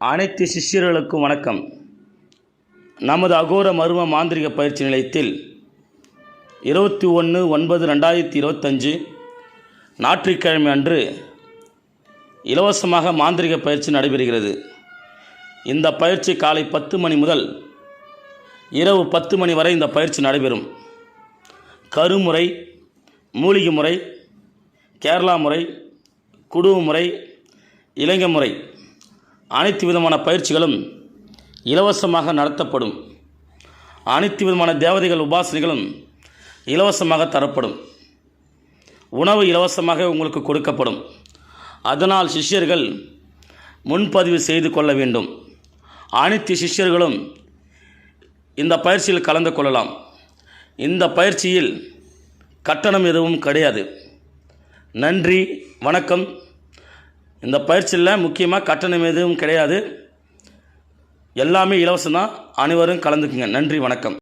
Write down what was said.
அனைத்து சிஷ்யர்களுக்கும் வணக்கம். நமது அகோர மர்ம மாந்திரிக பயிற்சி நிலையத்தில் இருபத்தி ஒன்று ஒன்பது ரெண்டாயிரத்தி இருபத்தஞ்சு ஞாயிற்றுக்கிழமை அன்று இலவசமாக மாந்திரிக பயிற்சி நடைபெறுகிறது. இந்த பயிற்சி காலை பத்து மணி முதல் இரவு பத்து மணி வரை இந்த பயிற்சி நடைபெறும். கருமுறை மூலிகை முறை கேரளா முறை குடுவு முறை இளைஞ முறை அனைத்து விதமான பயிற்சிகளும் இலவசமாக நடத்தப்படும். அனைத்து விதமான தேவதைகள் உபாசனைகளும் இலவசமாக தரப்படும். உணவு இலவசமாக உங்களுக்கு கொடுக்கப்படும். அதனால் சிஷ்யர்கள் முன்பதிவு செய்து கொள்ள வேண்டும். அனைத்து சிஷ்யர்களும் இந்த பயிற்சியில் கலந்து கொள்ளலாம். இந்த பயிற்சியில் கட்டணம் எதுவும் கிடையாது. நன்றி வணக்கம். இந்த பயிற்சியில் முக்கியமாக கட்டணம் எதுவும் கிடையாது. எல்லாமே இலவசம் தான் அனைவரும் கலந்துக்குங்க. நன்றி வணக்கம்.